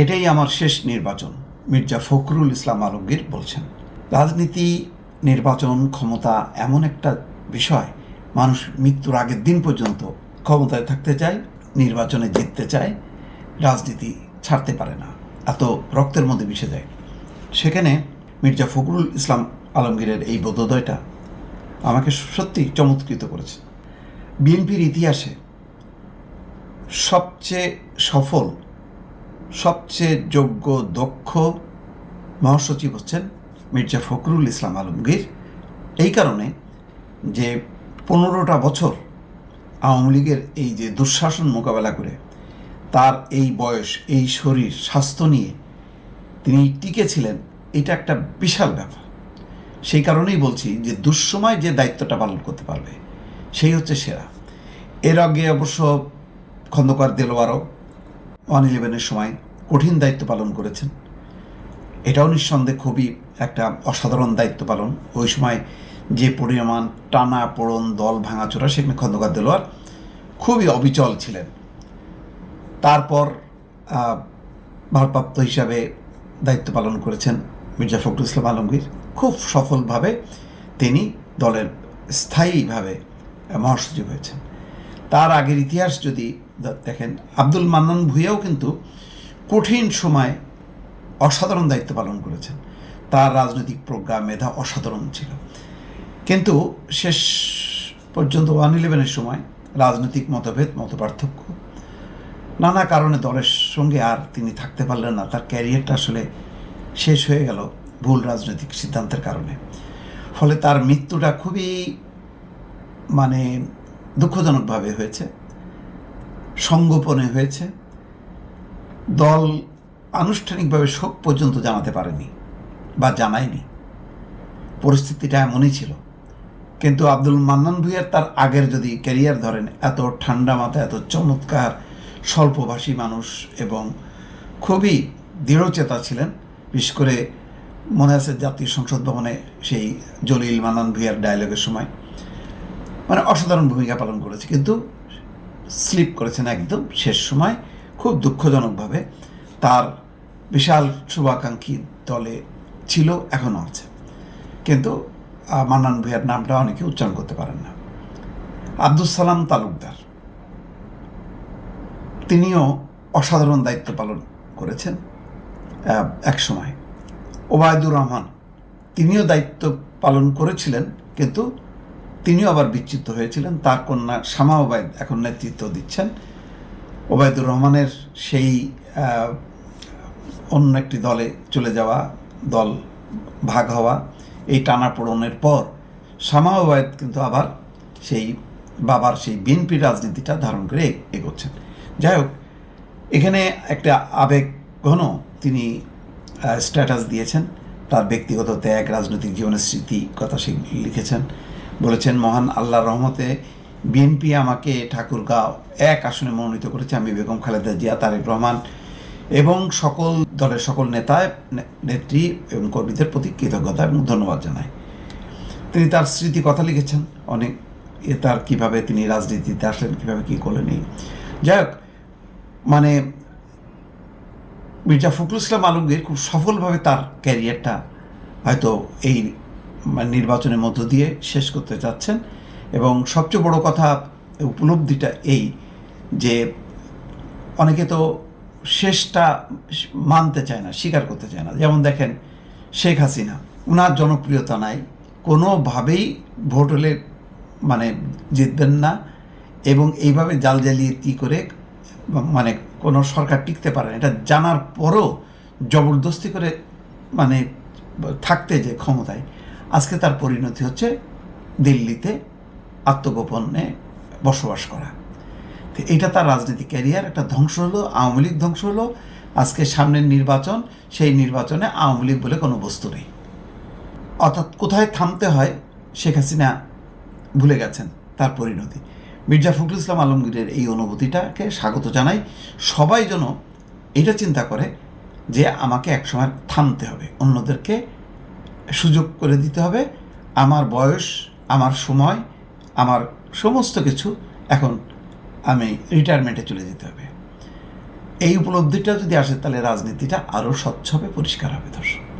এটাই আমার শেষ নির্বাচন, মির্জা ফখরুল ইসলাম আলমগীর বলছেন। রাজনীতি, নির্বাচন, ক্ষমতা এমন একটা বিষয়, মানুষ মৃত্যুর আগের দিন পর্যন্ত ক্ষমতায় থাকতে চায়, নির্বাচনে জিততে চায়, রাজনীতি ছাড়তে পারে না, এত রক্তের মধ্যে মিশে যায়। সেখানে মির্জা ফখরুল ইসলাম আলমগীরের এই বোধোদয়টা আমাকে সত্যি চমৎকৃত করেছে। বিএনপির ইতিহাসে সবচেয়ে সফল সবচেয়ে যোগ্য, দক্ষ মহাসচিব হচ্ছেন মির্জা ফখরুল ইসলাম আলমগীর। এই কারণে যে পনেরোটা বছর আওয়ামী লীগের এই যে দুঃশাসন মোকাবেলা করে, তার এই বয়স, এই শরীর, স্বাস্থ্য নিয়ে তিনি টিকে ছিলেন এটা একটা বিশাল ব্যাপার। সেই কারণেই বলছি যে দুঃসময় যে দায়িত্বটা পালন করতে পারবে, সেই হচ্ছে সেরা। এর আগে অবশ্য খন্দকার দেলোয়ারও ওয়ান ইলেভেনের সময় কঠিন দায়িত্ব পালন করেছেন। এটাও নিঃসন্দেহে খুবই একটা অসাধারণ দায়িত্ব পালন। ওই সময় যে পরিমাণ টানা পোড়ন দল ভাঙাচোরা সেখানে খন্দকার দেলোয়ার খুবই অবিচল ছিলেন। তারপর ভারপ্রাপ্ত হিসাবে দায়িত্ব পালন করেছেন মির্জা ফখরুল ইসলাম আলমগীর। খুব সফলভাবে তিনি দলের স্থায়ীভাবে মহাসচিব হয়েছেন। তার আগের ইতিহাস যদি দেখেন, আব্দুল মান্নান ভুইয়াও কিন্তু কঠিন সময় অসাধারণ দায়িত্ব পালন করেছেন। তার রাজনৈতিক প্রজ্ঞা, মেধা অসাধারণ ছিল। কিন্তু শেষ পর্যন্ত ওয়ান ইলেভেনের সময় রাজনৈতিক মতভেদ, মতপার্থক্য, নানা কারণে দলের সঙ্গে আর তিনি থাকতে পারলেন না। তার ক্যারিয়ারটা আসলে শেষ হয়ে গেল ভুল রাজনৈতিক সিদ্ধান্তের কারণে। ফলে তার মৃত্যুটা খুবই মানে দুঃখজনকভাবে হয়েছে। সঙ্গোপনে হয়েছে। দল আনুষ্ঠানিকভাবে শোক পর্যন্ত জানাতে পারেনি বা জানায়নি। পরিস্থিতিটা এমনই ছিল। কিন্তু আব্দুল মান্নান ভুইয়ার তার আগের যদি ক্যারিয়ার ধরেন, এত ঠান্ডা মাথা, এত চমৎকার, স্বল্পভাষী মানুষ এবং খুবই দৃঢ়চেতা ছিলেন, বিশেষ করে মনে আছে জাতীয় সংসদ ভবনে সেই জলিল মান্নান ভুইয়ার ডায়লগের সময়। মানে অসাধারণ ভূমিকা পালন করেছে। কিন্তু স্লিপ করেছেন একদম শেষ সময়, খুব দুঃখজনকভাবে তার বিশাল শুভাকাঙ্ক্ষী দলে ছিল এখনও আছে। কিন্তু মান্নান ভূঁইয়ার নামটা অনেকে উচ্চারণ করতে পারেন না। আব্দুল সালাম তালুকদার। তিনিও অসাধারণ দায়িত্ব পালন করেছেন এক সময়। ওবায়দুর রহমান, তিনিও দায়িত্ব পালন করেছিলেন, কিন্তু তিনিও আবার বিচ্যুত হয়েছিলেন। তার কন্যা শামা ওবায়দ এখন নেতৃত্ব দিচ্ছেন। ওবায়দুর রহমানের সেই অন্য একটি দলে চলে যাওয়া দল ভাগ হওয়া, এই টানাপোড়নের পর শামা ওবায়দ কিন্তু আবার সেই বাবার সেই বিএনপি রাজনীতিটা ধারণ করে এগোচ্ছেন। যাই হোক, এখানে একটা আবেগ ঘন তিনি স্ট্যাটাস দিয়েছেন। তার ব্যক্তিগত ত্যাগ, রাজনৈতিক জীবনের স্মৃতি কথা সে লিখেছেন। বলেছেন, মহান আল্লাহ রহমতে বিএনপি আমাকে ঠাকুরগাঁও এক আসনে মনোনীত করেছে, আমি বেগম খালেদা জিয়া, তারেক রহমান এবং সকল দলের সকল নেতা নেত্রী এবং কর্মীদের প্রতি কৃতজ্ঞতা এবং ধন্যবাদ জানাই। তিনি তার স্মৃতি কথা লিখেছেন, অনেক এ তার কীভাবে তিনি রাজনীতিতে আসলেন, কীভাবে কী করলেন এই। যাই হোক মানে মির্জা ফখরুল ইসলাম আলমগীর খুব সফলভাবে তার ক্যারিয়ারটা হয়তো এই নির্বাচনের মধ্য দিয়ে শেষ করতে চাচ্ছেন। এবং সবচেয়ে বড় কথা উপলব্ধিটা এই যে অনেকে তো শেষটা মানতে চায় না, স্বীকার করতে চায় না। যেমন দেখেন শেখ হাসিনা ওনার জনপ্রিয়তা নাই, কোনোভাবেই ভোট হলে মানে জিতবেন না এবং এইভাবে জাল জ্বালিয়ে কী করে মানে কোনো সরকার টিকতে পারে না, এটা জানার পরও জবরদস্তি করে মানে থাকতে যে ক্ষমতায় আজকে তার পরিণতি হচ্ছে দিল্লিতে আত্মগোপনে বসবাস করা। তো এটা তার রাজনীতি ক্যারিয়ার, একটা ধ্বংস হলো, আওয়ামী লীগ ধ্বংস হলো। আজকে সামনের নির্বাচন, সেই নির্বাচনে আওয়ামী লীগ বলে কোনো বস্তু নেই। অর্থাৎ কোথায় থামতে হয়, শেখ হাসিনা ভুলে গেছেন তার পরিণতি। মির্জা ফখরুল ইসলাম আলমগীরের এই অনুভূতিটাকে স্বাগত জানাই। সবাই যেন এটা চিন্তা করে যে আমাকে একসময় থামতে হবে, অন্যদেরকে সুযোগ করে দিতে হবে। আমার বয়স, আমার সময়, আমার সমস্ত কিছু এখন আমি রিটায়ারমেন্টে চলে যেতে হবে। এই উপলব্ধিটা যদি আসে তাহলে রাজনীতিটা আরও স্বচ্ছ হবে পরিষ্কার হবে, দর্শক।